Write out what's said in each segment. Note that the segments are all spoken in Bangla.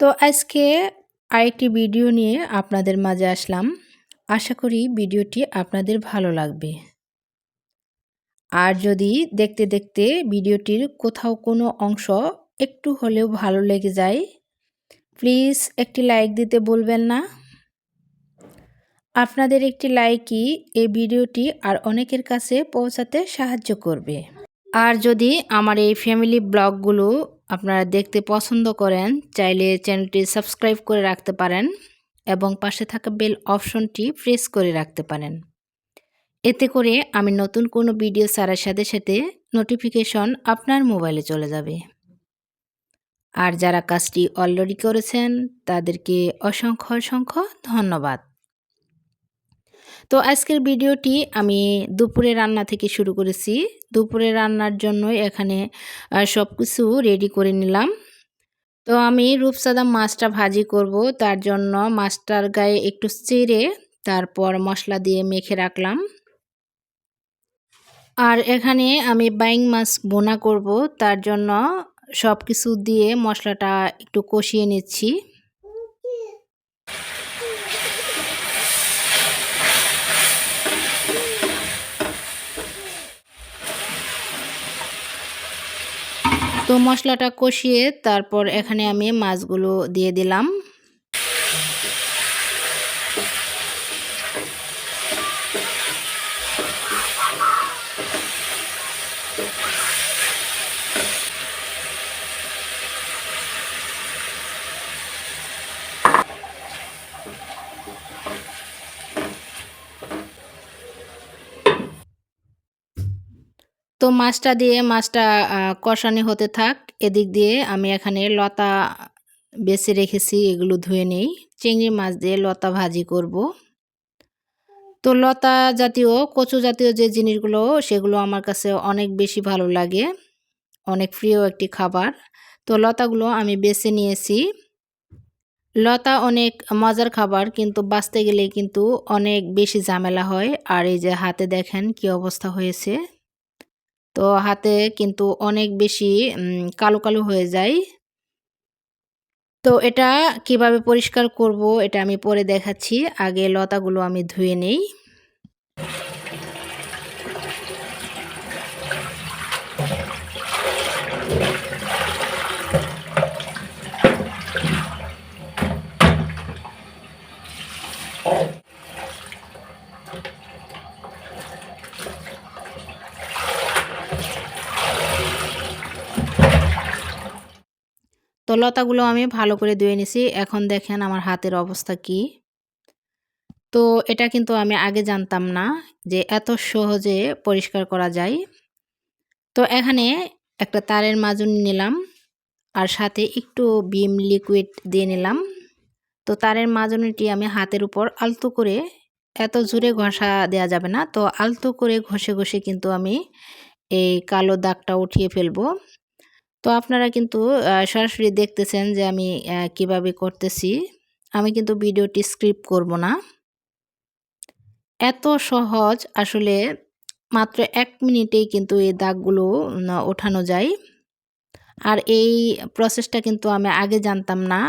তো আজকে আরেকটি ভিডিও নিয়ে আপনাদের মাঝে আসলাম। আশা করি ভিডিওটি আপনাদের ভালো লাগবে। আর যদি দেখতে দেখতে ভিডিওটির কোথাও কোনো অংশ একটু হলেও ভালো লেগে যায়, প্লিজ একটি লাইক দিতে বলবেন না। আপনাদের একটি লাইকই এই ভিডিওটি আর অনেকের কাছে পৌঁছাতে সাহায্য করবে। আর যদি আমার এই ফ্যামিলি ব্লগগুলো আপনারা দেখতে পছন্দ করেন, চাইলে চ্যানেলটি সাবস্ক্রাইব করে রাখতে পারেন এবং পাশে থাকা বেল অপশনটি প্রেস করে রাখতে পারেন। এতে করে আমি নতুন কোনো ভিডিও ছাড়ার সাথে সাথে নোটিফিকেশন আপনার মোবাইলে চলে যাবে। আর যারা কাজটি অলরেডি করেছেন, তাদেরকে অসংখ্য অসংখ্য ধন্যবাদ। তো আজকের ভিডিওটি আমি দুপুরে রান্না থেকে শুরু করেছি। দুপুরে রান্নার জন্য এখানে সব কিছু রেডি করে নিলাম। তো আমি রূপসাদা মাছটা ভাজি করব, তার জন্য মাছটার গায়ে একটু চেড়ে, তারপর মশলা দিয়ে মেখে রাখলাম। আর এখানে আমি বাইং মাছ বোনা করব, তার জন্য সব কিছু দিয়ে মশলাটা একটু কষিয়ে নিচ্ছি। তো মশলাটা কষিয়ে তারপর এখানে আমি মাছগুলো দিয়ে দিলাম তো মাছটা দিয়ে মাছটা কষানি হতে থাক। এদিক দিয়ে আমি এখানে লতা বেছে রেখেছি, এগুলো ধুয়ে নেই। চিংড়ি মাছ দিয়ে লতা ভাজি করব। তো লতা জাতীয়, কচু জাতীয় যে জিনিসগুলো, সেগুলো আমার কাছে অনেক বেশি ভালো লাগে। অনেক প্রিয় একটি খাবার। তো লতাগুলো আমি বেছে নিয়েছি। লতা অনেক মজার খাবার, কিন্তু বাঁচতে গেলে কিন্তু অনেক বেশি ঝামেলা হয়। আর এই যে হাতে দেখেন কি অবস্থা হয়েছে। তো হাতে কিন্তু অনেক বেশি কালো কালো হয়ে যায়। তো এটা কীভাবে পরিষ্কার করব এটা আমি পরে দেখাচ্ছি। আগে লতাগুলো আমি ধুয়ে নেই। তো লতাগুলো আমি ভালো করে ধুয়ে নিছি। এখন দেখেন আমার হাতের অবস্থা কি। তো এটা কিন্তু আমি আগে জানতাম না যে এত সহজে পরিষ্কার করা যায়। তো এখানে একটা তারের মাজুন নিলাম আর সাথে একটু বিম লিকুইড দিয়ে নিলাম। তো তারের মাজুনিটি আমি হাতের উপর আলতো করে, এত জোরে ঘষা দেওয়া যাবে না। তো আলতো করে ঘষে ঘষে কিন্তু আমি এই কালো দাগটা উঠিয়ে ফেলব। তো আপনারা কিন্তু সরাসরি দেখতেছেন যে আমি কীভাবে করতেছি। আমি কিন্তু ভিডিওটি স্ক্রিপ্ট করব না। এত সহজ আসলে মাত্র এক মিনিটেই কিন্তু এই দাগগুলো ওঠানো যায়। আর এই প্রসেসটা কিন্তু আমি আগে জানতাম না।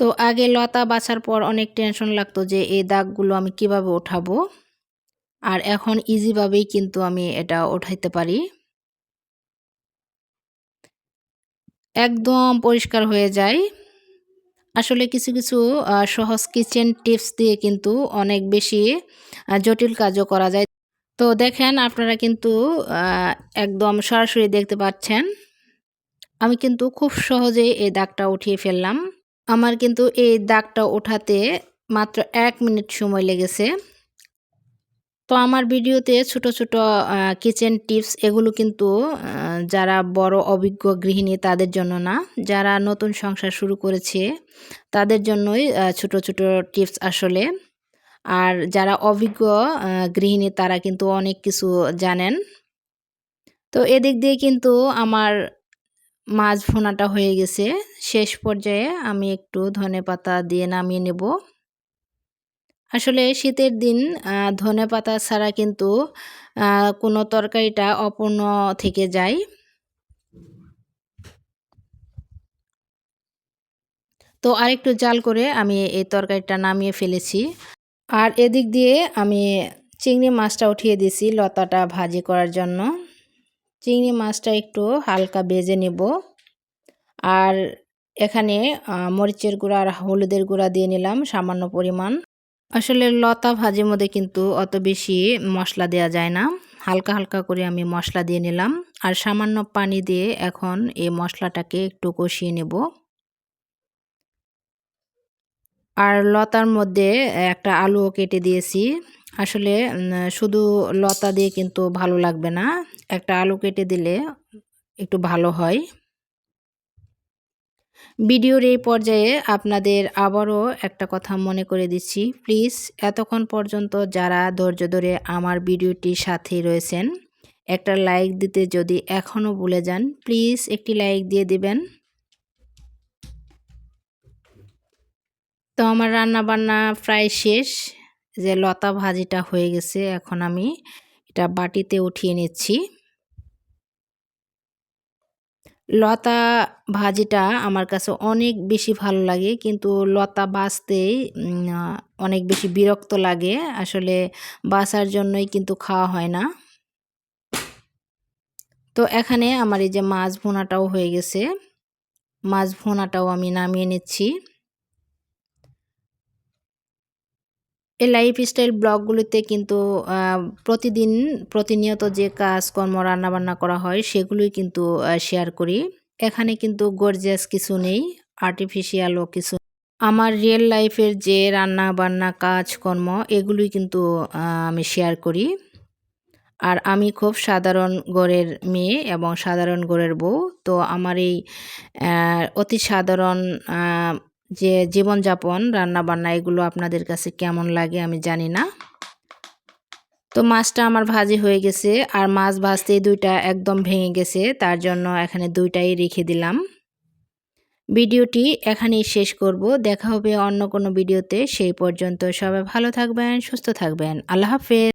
তো আগে লতা বাছার পর অনেক টেনশন লাগতো যে এই দাগগুলো আমি কীভাবে ওঠাবো। আর এখন ইজিভাবেই কিন্তু আমি এটা ওঠাইতে পারি। একদম পরিষ্কার হয়ে যায়। আসলে কিছু কিছু সহজ কিচেন টিপস দিয়ে কিন্তু অনেক বেশি জটিল কাজও করা যায়। তো দেখেন আপনারা কিন্তু একদম সরাসরি দেখতে পাচ্ছেন। আমি কিন্তু খুব সহজেই এই দাগটা উঠিয়ে ফেললাম। আমার কিন্তু এই দাগটা ওঠাতে মাত্র এক মিনিট সময় লেগেছে। তো আমার ভিডিওতে ছোট ছোট কিচেন টিপস এগুলো কিন্তু যারা বড় অভিজ্ঞ গৃহিণী তাদের জন্য না। যারা নতুন সংসার শুরু করেছে তাদের জন্যই ছোট ছোট টিপস আসলে। আর যারা অভিজ্ঞ গৃহিণী তারা কিন্তু অনেক কিছু জানেন। তো এদিক দিয়ে কিন্তু আমার মাছ ভোনাটা হয়ে গেছে। শেষ পর্যায়ে আমি একটু ধনে পাতা দিয়ে নামিয়ে নেব। আসলে শীতের দিন ধনে পাতা ছাড়া কিন্তু কোনো তরকারিটা অপূর্ণ থেকে যায়। তো আরেকটু জাল করে আমি এই তরকারিটা নামিয়ে ফেলেছি। আর এদিক দিয়ে আমি চিংড়ি মাছটা উঠিয়ে দিছি লতাটা ভাজি করার জন্য। চিংড়ি মাছটা একটু হালকা বেজে নেব। আর এখানে মরিচের গুঁড়া আর হলুদের গুঁড়া দিয়ে নিলাম সামান্য পরিমাণ। আসলে লতা ভাজির মধ্যে কিন্তু অত বেশি মশলা দেওয়া যায় না। হালকা হালকা করে আমি মশলা দিয়ে নিলাম। আর সামান্য পানি দিয়ে এখন এই মশলাটাকে একটু কষিয়ে নেব। আর লতার মধ্যে একটা আলুও কেটে দিয়েছি। আসলে শুধু লতা দিয়ে কিন্তু ভালো লাগবে না। একটা আলু কেটে দিলে একটু ভালো হয়। ভিডিওর এই পর্যায়ে আপনাদের আবারও একটা কথা মনে করে দিচ্ছি। প্লিজ, এতক্ষণ পর্যন্ত যারা ধৈর্য ধরে আমার ভিডিওটির সাথে রয়েছেন, একটা লাইক দিতে যদি এখনও ভুলে যান, প্লিজ একটি লাইক দিয়ে দিবেন। তো আমার রান্না বান্না প্রায় শেষ। যে লতা ভাজিটা হয়ে গেছে, এখন আমি এটা বাটিতে উঠিয়ে নিচ্ছি। লতা ভাজিটা আমার কাছে অনেক বেশি ভালো লাগে, কিন্তু লতা বাঁচতেই অনেক বেশি বিরক্ত লাগে। আসলে বাসার জন্যই কিন্তু খাওয়া হয় না। তো এখানে আমার এই যে মাছ ভোনাটাও হয়ে গেছে। মাছ ভোনাটাও আমি নামিয়ে নিচ্ছি। এই লাইফস্টাইল ব্লগগুলিতে কিন্তু প্রতিদিন প্রতিনিয়ত যে কাজকর্ম রান্নাবান্না করা হয়, সেগুলোই কিন্তু শেয়ার করি। এখানে কিন্তু গর্জিয়াস কিছু নেই আর্টিফিশিয়ালও কিছু। আমার রিয়েল লাইফের যে রান্না বান্না কাজকর্ম, এগুলোই কিন্তু আমি শেয়ার করি। আর আমি খুব সাধারণ গড়ের মেয়ে এবং সাধারণ গড়ের বউ, তো আমার এই অতি সাধারণ যে জীবনযাপন, রান্নাবান্না, এগুলো আপনাদের কাছে কেমন লাগে আমি জানি না। তো মাছটা আমার ভাজি হয়ে গেছে আর মাছ ভাজতেই দুইটা একদম ভেঙে গেছে, তার জন্য এখানে দুইটাই রেখে দিলাম। ভিডিওটি এখানেই শেষ করব, দেখা হবে অন্য কোনো ভিডিওতে, সেই পর্যন্ত সবাই ভালো থাকবেন, সুস্থ থাকবেন, আল্লাহ হাফেজ।